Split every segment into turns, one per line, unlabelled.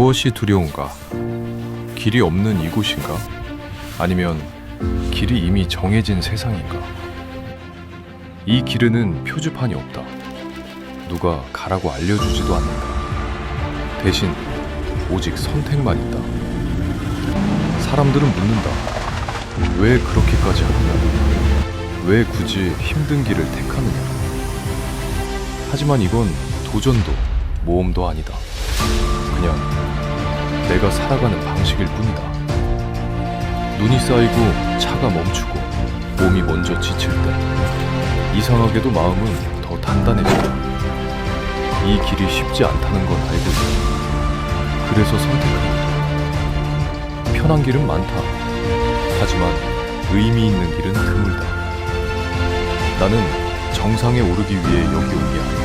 무엇이 두려운가? 길이 없는 이곳인가? 아니면 길이 이미 정해진 세상인가? 이 길에는 표지판이 없다. 누가 가라고 알려주지도 않는다. 대신 오직 선택만 있다. 사람들은 묻는다. 왜 그렇게까지 하느냐? 왜 굳이 힘든 길을 택하느냐? 하지만 이건 도전도 모험도 아니다. 내가 살아가는 방식일 뿐이다. 눈이 쌓이고 차가 멈추고 몸이 먼저 지칠 때 이상하게도 마음은 더 단단해진다. 이 길이 쉽지 않다는 건 알고 있다. 그래서 선택한다. 편한 길은 많다. 하지만 의미 있는 길은 드물다. 나는 정상에 오르기 위해 여기 온 게 아니다.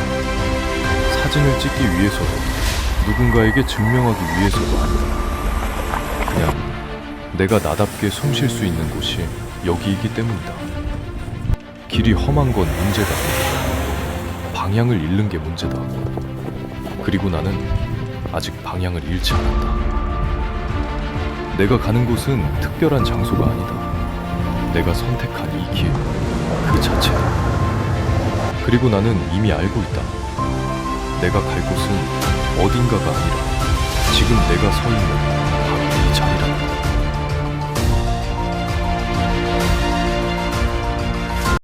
사진을 찍기 위해서도 누군가에게 증명하기 위해서도 아니다. 그냥 내가 나답게 숨 쉴 수 있는 곳이 여기이기 때문이다. 길이 험한 건 문제가 아니다. 방향을 잃는 게 문제다. 그리고 나는 아직 방향을 잃지 않았다. 내가 가는 곳은 특별한 장소가 아니다. 내가 선택한 이 길, 그 자체다. 그리고 나는 이미 알고 있다. 내가 갈 곳은 어딘가가 아니라 지금 내가 서 있는